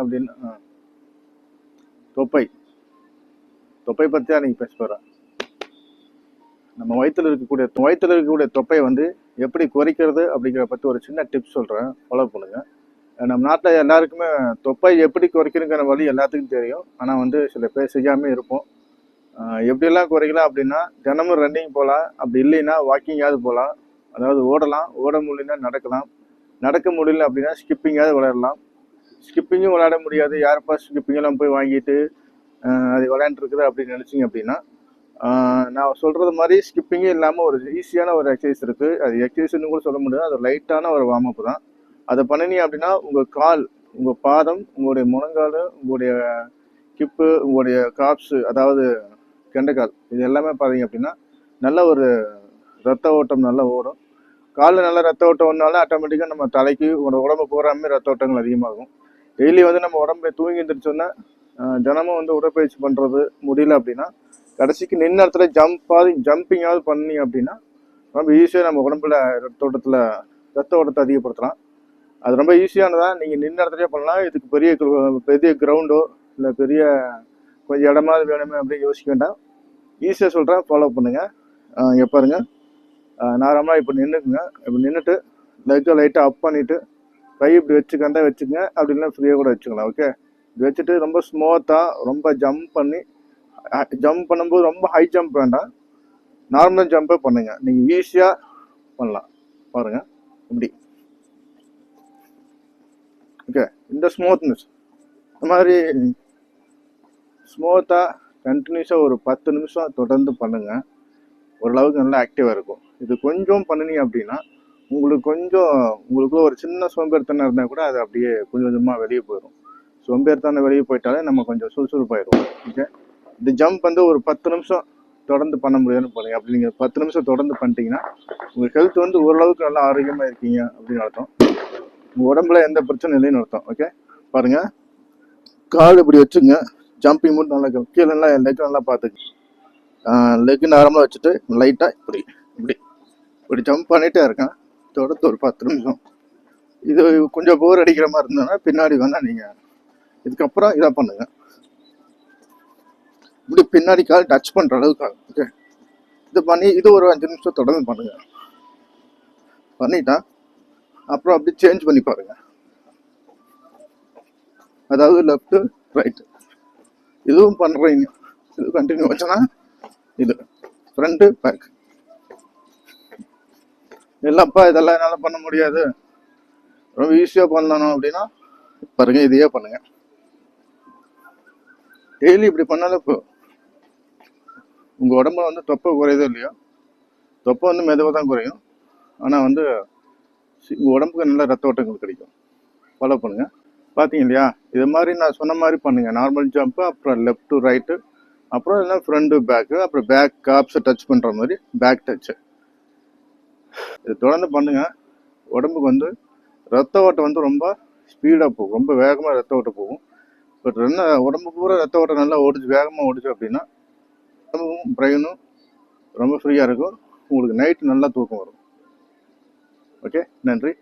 அப்படின்னு தொப்பை. தொப்பை பற்றி தான் நீங்கள் பேச போகிறேன் நம்ம வயிற்றில் இருக்கக்கூடிய வயிற்றில் இருக்கக்கூடிய தொப்பையை வந்து எப்படி குறைக்கிறது அப்படிங்கிற பற்றி ஒரு சின்ன டிப்ஸ் சொல்கிறேன் ஃபாலோ பண்ணுங்கள் நம்ம நாட்டில் எல்லாருக்குமே தொப்பை எப்படி குறைக்கணுங்கிற வழி எல்லாத்துக்கும் தெரியும். ஆனால் வந்து சில பேர் செய்யாமல் இருப்போம். எப்படியெல்லாம் குறைக்கலாம் அப்படின்னா தினமும் ரன்னிங் போகலாம். அப்படி இல்லைன்னா வாக்கிங்காவது போகலாம். அதாவது ஓடலாம். ஓட முடியலன்னா நடக்கலாம். நடக்க முடியல அப்படின்னா ஸ்கிப்பிங்காவது விளையாடலாம். ஸ்கிப்பிங்கும் விளையாட முடியாது. யாருப்பா ஸ்கிப்பிங்கெல்லாம் போய் வாங்கிட்டு அது விளையாண்டுருக்குது அப்படின்னு நினச்சிங்க அப்படின்னா நான் சொல்கிறது மாதிரி ஸ்கிப்பிங்கும் இல்லாமல் ஒரு ஈஸியான ஒரு எக்ஸசைஸ் இருக்குது அது எக்ஸசைஸ்னு கூட சொல்ல முடியாது. அது லைட்டான ஒரு வார்ம் அப் தான். அதை பண்ணினீங்க அப்படின்னா உங்கள் கால் உங்கள் பாதம் உங்களுடைய முழங்கால் உங்களுடைய கிப்பு உங்களுடைய காப்ஸு அதாவது கெண்டைக்கால் இது எல்லாமே பார்த்தீங்க அப்படின்னா நல்ல ஒரு ரத்த ஓட்டம் நல்லா ஓடும். காலில் நல்ல ரத்த ஓட்டம் ஒன்றாலும் ஆட்டோமேட்டிக்காக நம்ம தலைக்கு ஒரு உடம்பு போகிறாமே ரத்த ஓட்டங்கள் அதிகமாகும். டெய்லி வந்து நம்ம உடம்பு தூங்கி எழுந்திரிச்சோன்னா தினமும் வந்து உடற்பயிற்சி பண்ணுறது முடியல அப்படின்னா கடைசிக்கு நின்ன இடத்துல ஜம்பாவது ஜம்பிங்காவது பண்ணி அப்படின்னா ரொம்ப ஈஸியாக நம்ம உடம்புல ரத்த ஓட்டத்தில் ரத்த ஓட்டத்தை அதிகப்படுத்தலாம். அது ரொம்ப ஈஸியானதான் நீங்கள் நின்ன இடத்துலயே பண்ணலாம். இதுக்கு பெரிய பெரிய கிரவுண்டோ இல்லை பெரிய கொஞ்சம் இடமாவது வேணுமே அப்படின்னு யோசிக்க வேண்டாம். ஈஸியாக சொல்கிறேன் ஃபாலோ பண்ணுங்கள் எப்பாருங்க நார்மலாக இப்போ நின்றுக்குங்க. இப்போ நின்றுட்டு லைட்டாக லைட்டாக அப் பண்ணிவிட்டு கை இப்படி வச்சுக்கண்டா வச்சுக்கோங்க அப்படி இல்லைன்னா ஃப்ரீயாக கூட வச்சுக்கலாம் ஓகே இப்படி வச்சுட்டு ரொம்ப ஸ்மூத்தாக ரொம்ப ஜம்ப் பண்ணி ஜம்ப் பண்ணும்போது ரொம்ப ஹை ஜம்ப் வேண்டாம். நார்மல் ஜம்பே பண்ணுங்கள் நீங்கள் ஈஸியாக பண்ணலாம். பாருங்கள் இப்படி. ஓகே இந்த ஸ்மூத்னஸ் இந்த மாதிரி ஸ்மூத்தாக கண்டினியூஸாக ஒரு பத்து நிமிஷம் தொடர்ந்து பண்ணுங்கள் ஓரளவுக்கு நல்லா ஆக்டிவாக இருக்கும். இது கொஞ்சம் பண்ணினீங்க அப்படின்னா உங்களுக்கு கொஞ்சம் உங்களுக்குள்ள ஒரு சின்ன சோம்பேறித்தனம் இருந்தால் கூட அது அப்படியே கொஞ்சம் கொஞ்சமாக வெளியே போயிடும் சோம்பேறித்தனம் வெளியே போயிட்டாலே நம்ம கொஞ்சம் சுறுசுறுப்பாயிடும் ஓகே இந்த ஜம்ப் வந்து ஒரு பத்து நிமிஷம் தொடர்ந்து பண்ண முடியும்னு பண்ணுங்க அப்படி நீங்கள் பத்து நிமிஷம் தொடர்ந்து பண்ணிட்டீங்கன்னா உங்கள் ஹெல்த் வந்து ஓரளவுக்கு நல்லா ஆரோக்கியமாக இருக்கீங்க அப்படின்னு அர்த்தம். உங்கள் உடம்புல எந்த பிரச்சனையும் இல்லைன்னு அர்த்தம். ஓகே பாருங்கள் கால் இப்படி வச்சுங்க. ஜம்பிங் மட்டும் நல்லா இருக்கும். கீழே நல்லா லெக் நல்லா பார்த்துக்கு லெக் நார்மலாக வச்சுட்டு லைட்டாக இப்படி இப்படி இப்படி ஜம்ப் பண்ணிகிட்டே இருக்கேன். தொடர்ந்து ஒரு பத்து நிமிஷம். இது கொஞ்சம் போர் அடிக்கிற மாதிரி இருந்ததுன்னா பின்னாடி வேணால் நீங்கள் இதுக்கப்புறம் இதாக பண்ணுங்கள் இப்படி பின்னாடி கால் டச் பண்ணுற அளவுக்கு ஓகே இது பண்ணி இது ஒரு அஞ்சு நிமிஷம் தொடர்ந்து பண்ணுங்கள் பண்ணிட்டா அப்புறம் அப்படி சேஞ்ச் பண்ணி பாருங்க. அதாவது லெஃப்ட்டு ரைட்டு இதுவும் பண்ணுறீங்க இது கண்டினியூ வச்சுன்னா இது. ஃப்ரண்ட்டு பேக் இல்லைப்பா இதெல்லாம் என்னால் பண்ண முடியாது. ரொம்ப ஈஸியாக பண்ணணும் அப்படின்னா பாருங்க இதையே பண்ணுங்க. டெய்லி இப்படி பண்ணாலே இப்போ உங்கள் உடம்புல வந்து தொப்பை குறையுதோ இல்லையோ? தொப்பை வந்து மெதுவாக தான் குறையும். ஆனால் வந்து உங்கள் உடம்புக்கு நல்ல ரத்த ஓட்டங்கள் கிடைக்கும். ஃபாலோ பண்ணுங்கள் பார்த்தீங்க இல்லையா? இது மாதிரி நான் சொன்ன மாதிரி பண்ணுங்கள் நார்மல் ஜம்ப்பு அப்புறம் லெஃப்ட் டு ரைட்டு அப்புறம் இல்லைன்னா ஃப்ரண்ட்டு பேக்கு அப்புறம் பேக் காப்ஸை டச் பண்ணுற மாதிரி பேக் டச்சு இது தொடர்ந்து பண்ணுங்கள் உடம்புக்கு வந்து ரத்த ஓட்டம் வந்து ரொம்ப ஸ்பீடாக போகும். ரொம்ப வேகமாக ரத்த ஓட்டம் போகும். பட் என்ன உடம்பு பூரா ரத்த ஓட்டம் நல்லா ஓடிச்சு வேகமாக ஓடிச்சு அப்படின்னா உடம்பும் பிரெயினும் ரொம்ப ஃப்ரீயாக இருக்கும். உங்களுக்கு நைட்டு நல்லா தூக்கம் வரும். ஓகே நன்றி.